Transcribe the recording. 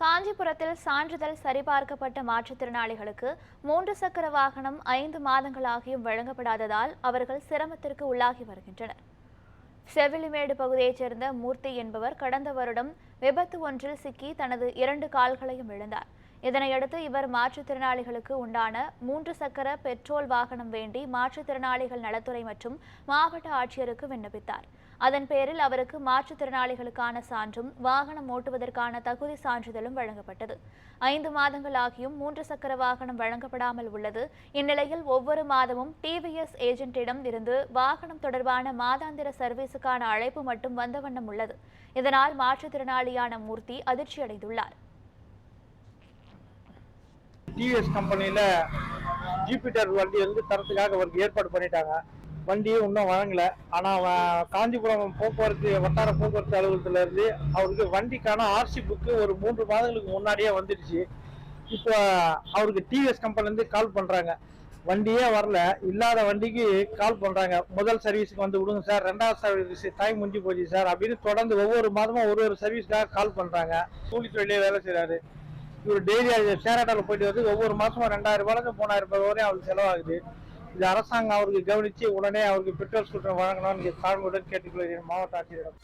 காஞ்சிபுரத்தில் சான்றிதழ் சரிபார்க்கப்பட்ட மாற்றுத்திறனாளிகளுக்கு மூன்று சக்கர வாகனம் ஐந்து மாதங்களாகியும் வழங்கப்படாததால் அவர்கள் சிரமத்திற்கு உள்ளாகி வருகின்றனர். செவிலிமேடு பகுதியைச் சேர்ந்த மூர்த்தி என்பவர் கடந்த வருடம் விபத்து ஒன்றில் சிக்கி தனது இரண்டு கால்களையும் இழந்தார். இதனையடுத்து இவர் மாற்றுத்திறனாளிகளுக்கு உண்டான மூன்று சக்கர பெட்ரோல் வாகனம் வேண்டி மாற்றுத்திறனாளிகள் நலத்துறை மற்றும் மாவட்ட ஆட்சியருக்கு விண்ணப்பித்தார். அதன் பேரில் அவருக்கு மாற்றுத்திறனாளிகளுக்கான சான்றும் வாகனம் ஓட்டுவதற்கான தகுதி சான்றிதழும் வழங்கப்பட்டது. ஐந்து மாதங்கள் ஆகியும் மூன்று சக்கர வாகனம் வழங்கப்படாமல் உள்ளது. இந்நிலையில் ஒவ்வொரு மாதமும் டிவிஎஸ் ஏஜென்ட்டிடம் இருந்து வாகனம் தொடர்பான மாதாந்திர சர்வீஸுக்கான அழைப்பு மட்டும் வந்த வண்ணம் உள்ளது. இதனால் மாற்றுத்திறனாளியான மூர்த்தி அதிர்ச்சியடைந்துள்ளார். டிவிஎஸ் கம்பெனியில் ஜூபிட்டர் வண்டி வந்து தரத்துக்காக அவருக்கு ஏற்பாடு பண்ணிட்டாங்க. வண்டியும் இன்னும் வழங்கல ஆனால் காஞ்சிபுரம் போக்குவரத்து வட்டார போக்குவரத்து அலுவலகத்துல இருந்து அவருக்கு வண்டிக்கான ஆர்சி புக்கு ஒரு மூன்று மாதங்களுக்கு முன்னாடியே வந்துடுச்சு. இப்போ அவருக்கு டிவிஎஸ் கம்பெனிலேருந்து கால் பண்ணுறாங்க வண்டியே வரல. இல்லாத வண்டிக்கு கால் பண்ணுறாங்க முதல் சர்வீஸுக்கு வந்து விடுங்க சார். ரெண்டாவது சர்வீஸ் டைம் முடிஞ்சு போச்சு சார் அப்படின்னு தொடர்ந்து ஒவ்வொரு மாதமும் ஒரு ஒரு சர்வீஸ்க்காக கால் பண்ணுறாங்க கூலி தொழிலே வேலை செய்கிறாரு இவர் டெய்லி அது சேராட்டாவில் போயிட்டு வந்து ஒவ்வொரு மாசமும் ரெண்டாயிரம் ரூபாய்க்கு மூணாயிரம் ரூபாய் வரையும் அவருக்கு செலவாகுது. இது அரசாங்கம் அவருக்கு கவனிச்சு உடனே அவருக்கு பெட்ரோல் ஸ்கூட்டர் வழங்கணும்னு தாழ்வுடன் கேட்டுக்கொள்கிறேன். மாவட்ட ஆட்சியரிடம்.